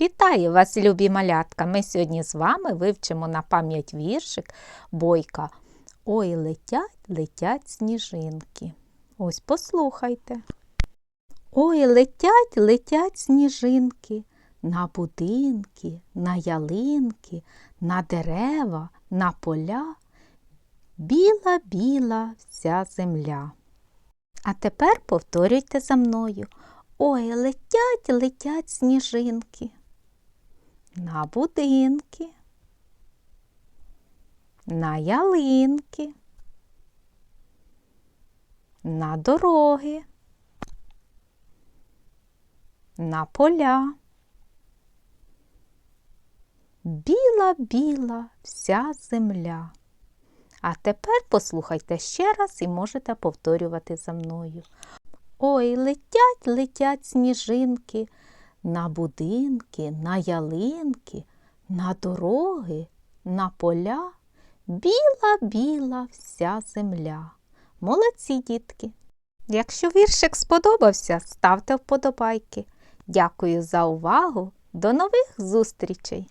Вітаю вас, любі малятка! Ми сьогодні з вами вивчимо на пам'ять віршик Бойка. Ой, летять, летять сніжинки. Ось послухайте. Ой, летять, летять сніжинки на будинки, на ялинки, на дерева, на поля. Біла, біла вся земля. А тепер повторюйте за мною. Ой, летять, летять сніжинки. На будинки, на ялинки, на дороги, на поля. Біла, біла вся земля. А тепер послухайте ще раз і можете повторювати за мною. Ой, летять, летять сніжинки на будинки, на ялинки, на дороги, на поля. Біла, біла вся земля. Молодці, дітки! Якщо віршик сподобався, ставте вподобайки. Дякую за увагу. До нових зустрічей!